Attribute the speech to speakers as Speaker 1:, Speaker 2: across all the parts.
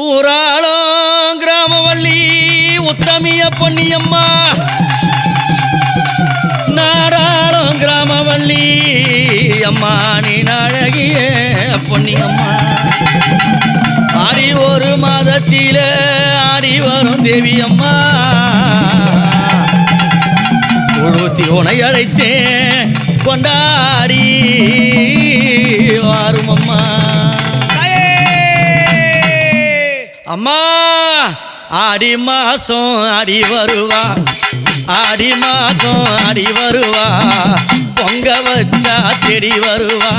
Speaker 1: ஊராளோ கிராமவள்ளி உத்தமிய பொன்னியம்மா. நாடாளோ கிராமவள்ளி அம்மா நீ நாழகிய பொன்னியம்மா. ஆடி ஒரு மாதத்தில ஆடி வரும் தேவியம்மா. உழுத்தி உனை அழைத்தேன் கொண்டாடி வாரும் அம்மா அம்மா ஆடி மாசம் ஆடி வருவா. ஆடி மாசம் ஆடி வருவா. பொங்க வச்சா தேடி வருவா.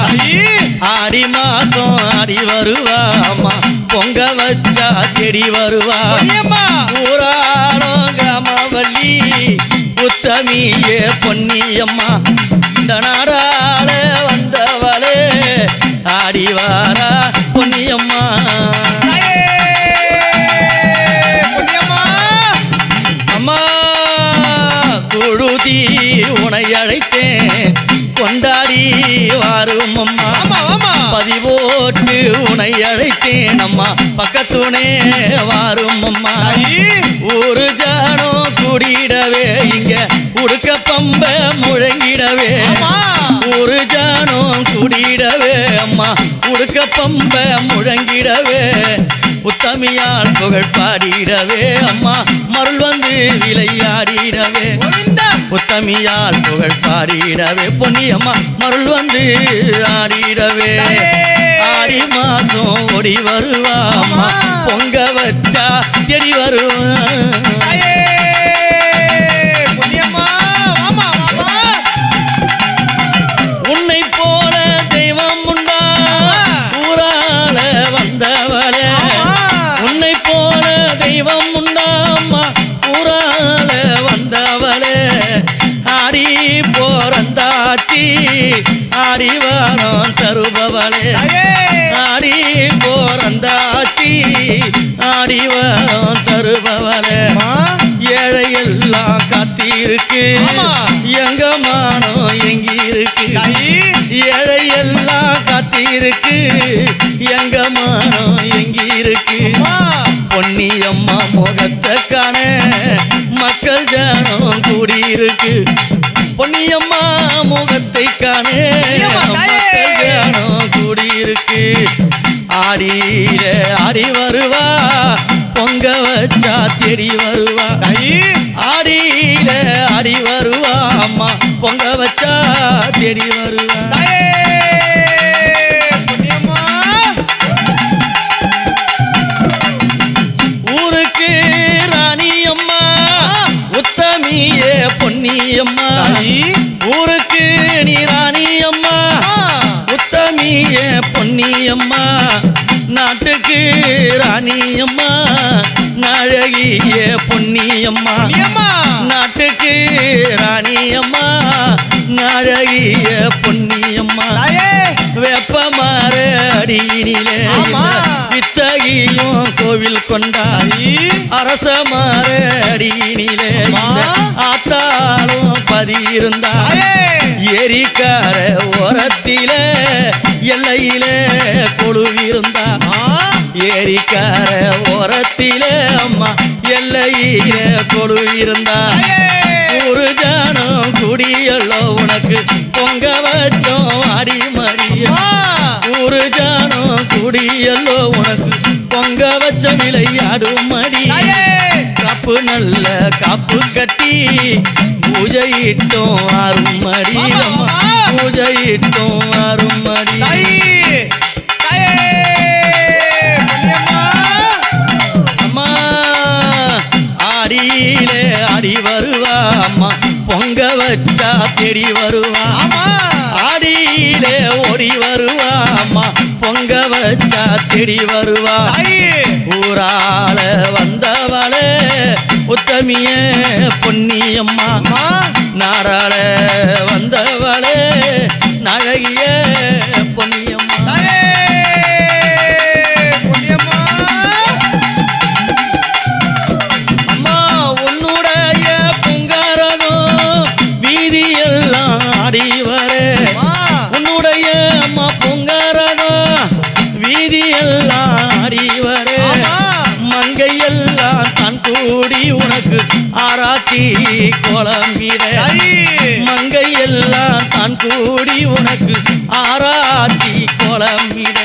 Speaker 1: ஆடி மாசம் ஆடி வருவா. அம்மா பொங்க வச்சா தேடி வருவா. ஊராளம் கிராமவல்லி உத்தமியே பொன்னியம்மா. நாடால வந்தவளே ஆடி அம்மா பக்கத்துணே வாரும் அம்மா. ஒரு ஜானம் கூடிடவே இங்க உடுக்க பம்ப முழங்கிடவே. ஒரு ஜானம் கூடிடவே அம்மா உடுக்க பம்ப முழங்கிடவே. உத்தமியால் புகழ் பாடிடவே அம்மா மருள் வந்து விளையாடிடவே. உத்தமியால் புகழ் பாடிடவே பொன்னியம்மா மருள் வந்து ஆடிடவே. ஆடி மாசம் ஓடி வருவா அம்மா பொங்க வச்சா செடி வருவா உன்னை போல தெய்வம் உண்டா? ஊரால வந்தவளே. உன்னை போல தெய்வம் உண்டா அம்மா? ஊரால வந்தவளே. ஆடி போறந்தாச்சி ஆடி வாரம் தருபவளே. போறந்தாச்சி ஆடி வாரம் தருபவளே ஏழை எல்லாம் காத்திருக்கு. எங்க மானம் எங்கி இருக்கு ஏழை எல்லாம் காத்திருக்கு. எங்க மானம் எங்கி இருக்கு பொன்னியம்மா முகத்தை காண மக்கள் ஜனம் கூடியிருக்கு. பொன்னியம்மா முகத்தை காண! மக்கள் ஜனம் கூடியிருக்கு. ஆடியில ஆடி வருவா. பொங்க வச்சா தேடி வருவா. ஆடியில ஆடி வருவா அம்மா. பொங்க வச்சா தேடி வருவா. ஊருக்கு ராணி அம்மா. உத்தமியே பொன்னியம்மா ஊருக்கு நீ ராணி அம்மா. உத்தமியே பொன்னியம்மா. நாட்டுக்கு ராணி அம்மா நழகிய பொன்னியம்மா. நாட்டுக்கு ராணி அம்மா நழகிய பொன்னியம்மா. வெப்பமாற அடியினிலே. வித்தகியும் கோவில் கொண்டாடி அரச மாற அடியினிலே.
Speaker 2: அம்மா.
Speaker 1: ஆத்தாளும் பதியிருந்தா ஏரிக்கார ஓரத்தில எல்லையில கொழுவிருந்தா ஏரிக்கார ஓரத்தில அம்மா எல்லையில கொழுவிருந்தா ஒரு ஜானம் குடியல்லோ உனக்கு. பொங்க வச்சோம் அடி மறிய ஒரு ஜானம் குடியல்லோ உனக்கு. பொங்க வச்ச விளையாடும் மடி காப்பு நல்ல காப்பு கட்டி பூஜையிட்டோம் அருமடி. பூஜையிட்டோம் அருமடி. அம்மா ஆடியிலே ஆடி வருவா. அம்மா பொங்க வச்சா தேடி வருவா. ஆடியிலே ஓடி வருவா அம்மா பொங்க வச்சா தேடி வருவா. ஊரால வந்தவளே உத்தமிய பொன்னியம்மா. நாடாள வந்தவளே நழகிய
Speaker 2: தாயி
Speaker 1: மங்கை எல்லாம் தான் கூடி உனக்கு ஆராத்தி குழம்பிட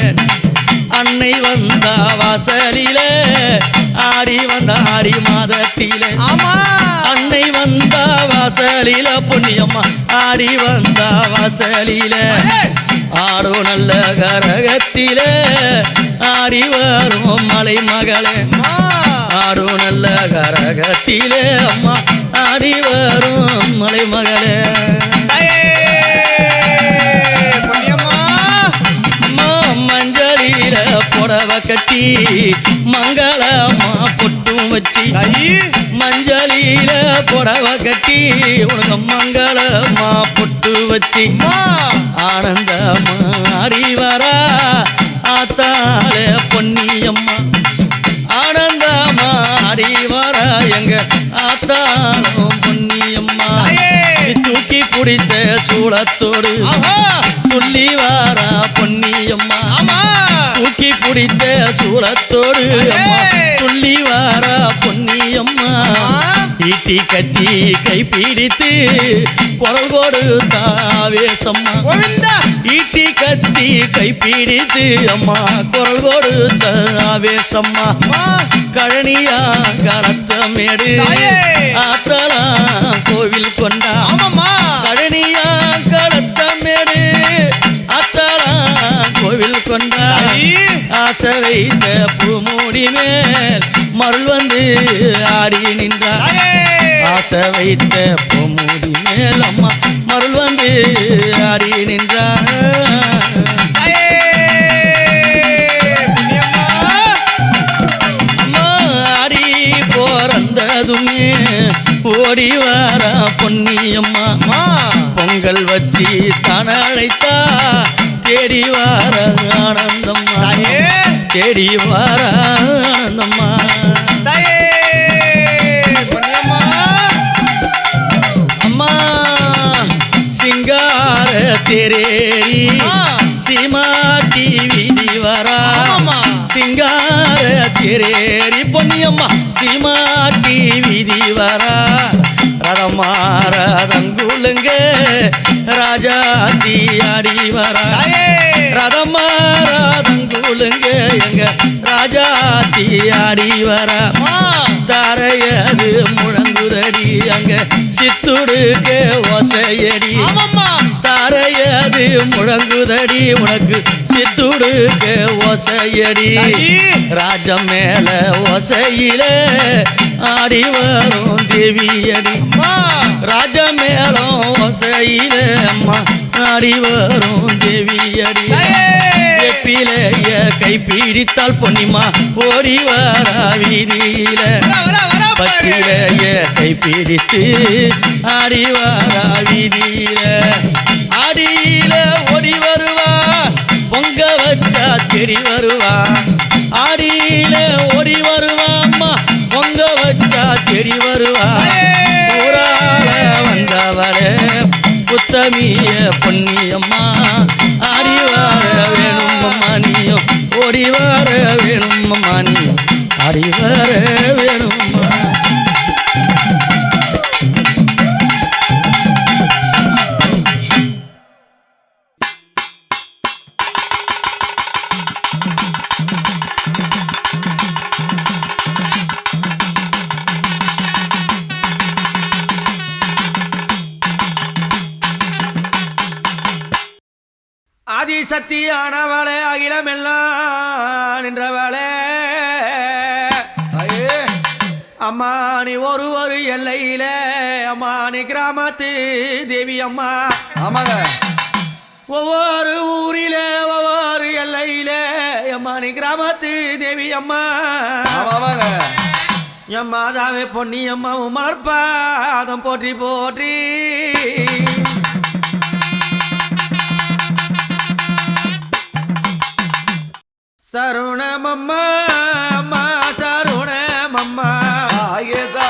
Speaker 1: அன்னை வந்தா வாசலில ஆடி வந்த ஆடி மாதத்தில.
Speaker 2: ஆமா.
Speaker 1: அன்னை வந்தா வாசலில புண்ணியம்மா ஆடி வந்தா வாசலில. ஆடோ நல்ல கரகத்தில ஆடி வரும் மலை மகளே. ஆடோ நல்ல கரகத்திலே அம்மா. ஆடி வரும் மலை மகளே. மஞ்சளில புடவ கட்டி மங்களம்மா பொட்டும் வச்சு. மஞ்சளில புடவ கட்டி உனக்கு மங்களம்மா பொட்டு வச்சு. ஆனந்தமா ஆடி வரா ஆத்தாள பொன்னியம்மா. ஆனந்தமா வரா எங்க
Speaker 2: தாயே,
Speaker 1: பிடித்த சூளத்தோடு துள்ளி வாரா பொன்னியம்மா. தூக்கி பிடித்த சூளத்தோடு அம்மா. துள்ளி வாரா பொன்னியம்மா. ஈட்டி கட்டி கை பிடித்து குரல் கொடுத்தாவேசம்மா
Speaker 2: கோவிந்தா.
Speaker 1: ஈட்டி கட்டி கை பிடித்து அம்மா. குரல்
Speaker 2: அம்மா.
Speaker 1: கழனியா கலத்த மேடு. ஆத்தலா கோவில் கொண்டா.
Speaker 2: ஆமாம்மா.
Speaker 1: ஆசை. வைத்த பூமூடி மேல் மருள் வந்து ஆடி நின்றார். ஆசை வைத்த பூமூடி மேல் அம்மா மருள் வந்து ஆடி நின்றார். போறந்ததுமே ஓடி வாரா பொன்னியம்மா. பொங்கல் வச்சு தான அழைத்தா. தேடி வார ஆனந்தம்மா தேடி வார ஆனந்தம்மா. அம்மா சிங்கார தேரேரி. சீமாட்டி வீதி வரா. சிங்கார தேரேரி பொன்னியம்மா சீமாட்டி வீதி வரா ரதமார ரங்குலுங்க ராஜாத்தி ஆடி வரா.
Speaker 2: தாயே,
Speaker 1: ரதமாராதங்குலுங்க எங்க. ராஜாத்தி ஆடி வரா.
Speaker 2: அம்மா.
Speaker 1: தாரையது முழங்குதடி அங்க. சித்துடுக்க ஓசையடி.
Speaker 2: ஆமாம்மா.
Speaker 1: தாரையது முழங்குதடி. உனக்கு சித்துடுக்க ஓசையடி.
Speaker 2: தாயி.
Speaker 1: ராஜம் மேல ஓசையில ஆடி வரும் தேவியடி. ராஜ ஆடி வரும் தேவியடி.
Speaker 2: தாயே.
Speaker 1: வெப்பிலைய கை பிடித்தால் பொன்னிமா ஓடி வரா வீதியில. பச்சிலைய கை பிடித்து ஆடி வரா வீதியில. ஆடியில ஓடி வருவா பொங்க வச்சா தெரி வருவா. ஆடியில ஓடி வருவா அம்மா பொங்க வச்சா தெரி வருவா. ஊரால வந்தவளே. புத்தமிய பொன்னியம்மா. ஆதிசக்தியானவளே அகிலமெல்லாம் நின்றவளே. அம்மா நீ ஒரு ஒரு எல்லையில. அம்மா நீ கிராமத்து தேவி அம்மா.
Speaker 2: ஆமாங்க.
Speaker 1: ஒவ்வொரு ஊரில ஒவ்வொரு எல்லையில. அம்மா நீ கிராமத்து தேவி அம்மா.
Speaker 2: ஆமா ஆமாங்க.
Speaker 1: என் மாதாவே பொன்னி அம்மா உன் மலர்பாதம் போற்றி போற்றி. சருணமம்மா சருணமம்மா. ஆயதா